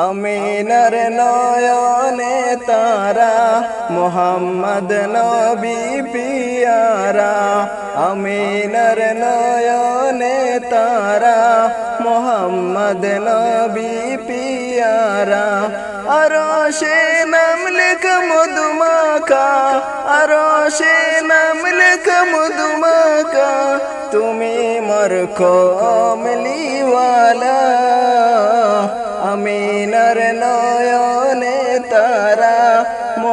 আমিনার নয়নে তারা মোহাম্মদ নবী পিয়ারা আমিনার নয়নে তারা, মোহাম্মদ নবী পিয়ারা। আরও সে নাম লেখ মধুমাকা আরও সে নাম লেখ মধুমাকা তুমি মর কমলিওয়ালা। আমিনার নয়নে তারা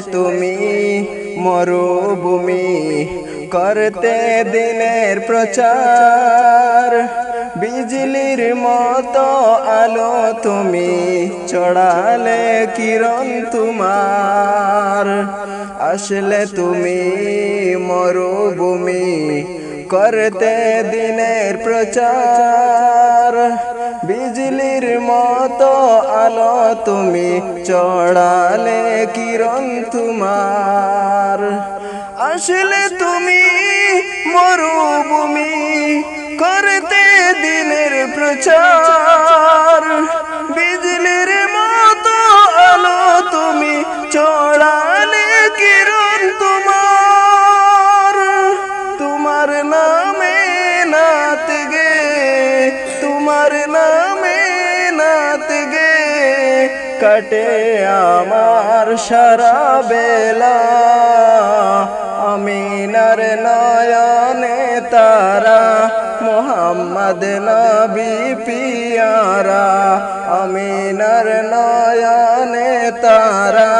তুমি মরুভূমি। করতে দিনের প্রচার। বিজলির মতো আলো তুমি চড়ালে কিরণ তোমার। আসলে তুমি মরুভূমি। করতে দিনের প্রচার। মতো আলো তুমি চড়ালে কিরণ তোমার? আসলে তুমি মরুভূমি করতে দিনের প্রচার। কাটে আমার সারা বেলা। আমিনার নয়নে তারা, মোহাম্মদ নবী পিয়ারা। আমিনার নয়নে তারা,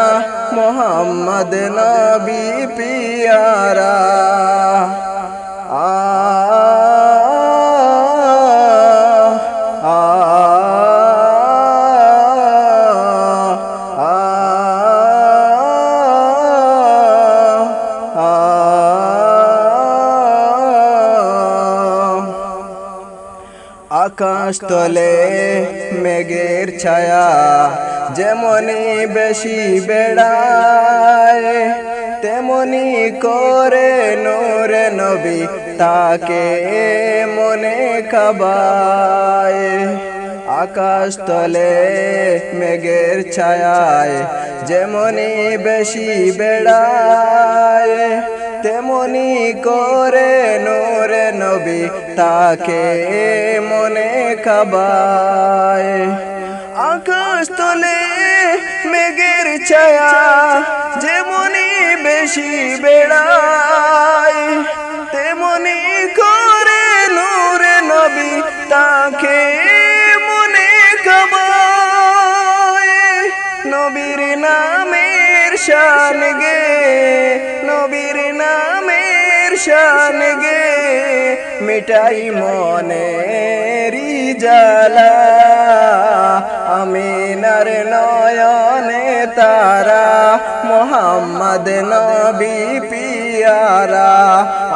মোহাম্মদ নবী পিয়ারা। আ আকাশ তলে মেঘের ছায়া যেমনি বেশি বেড়ায়, তেমনি করে নোরে নবী তাকে মনে খাবায়। আকাশ তলে মেঘের ছায়ায় যেমনি বেশি বেড়ায়, তেমনি করে নোরে নবী তাকে মনে খাবায় আকাশ তলে মেঘের ছায়া যেমনি বেশি বেড়ায়, তেমনি করে নূরে নবী তাকে মনে খাবায় নবীর নামের শান গে, নবীর নামের শান গে, মিটাই মনেরি জালা আমিনার নয়নে তারা, মোহাম্মদ নবী পিয়ারা।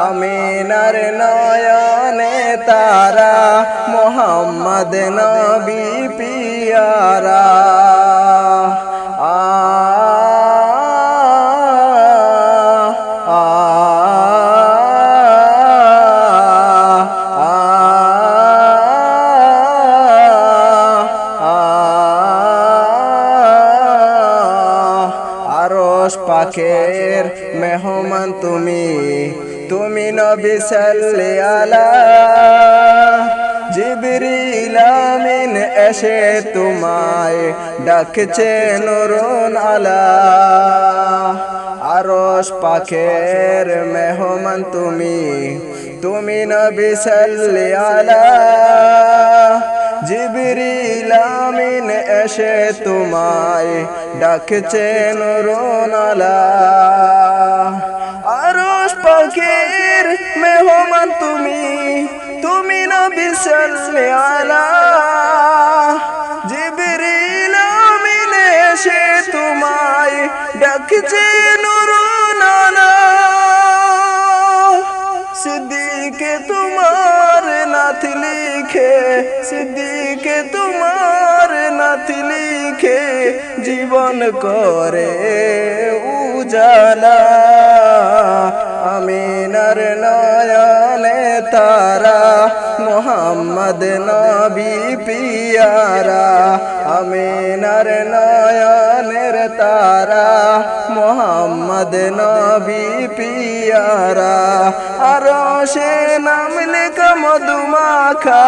আমিনার নয়নে তারা, মোহাম্মদ নবী পিয়ারা। পাখের মেহমান তুমি তুমি নবী সাল্লি আলা জিবরিল আমিন এসে তোমায় ডাকছে নুরুন আলা আরস পাখের মেহমান তুমি তুমি নবী সাল্লি আলা জিবরিল এসে তোমায় ডাকছে নুরুনালা। আরশ পাখির মেহমান তুমি তুমি নবী সাল্লি আলা জিবরিল আমিন এসে তোমায় ডাকছে তোমার নাথ লিখে, সিদ্দিকে তোমার নাথ লিখে জীবন করে উজালা। আমিনার নয়নে তারা মোহাম্মদ নবী পিয়ারা। আমিনার নয়নের তারা মোহাম্মদ নবী পিয়ারা। আর সে নাম লেখ মধুমাখা,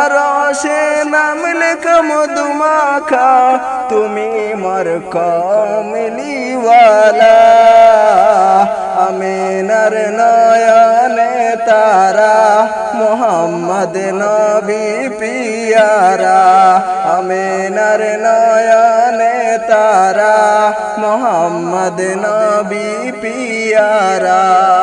আর সে নাম লেখ মধুমাখা, তুমি মর কমলিওয়ালা। আমিনার নয়নে তারা, মোহাম্মদ নবী পিয়ারা। আমিনার নয়নে মোহাম্মদ নবী পিয়ারা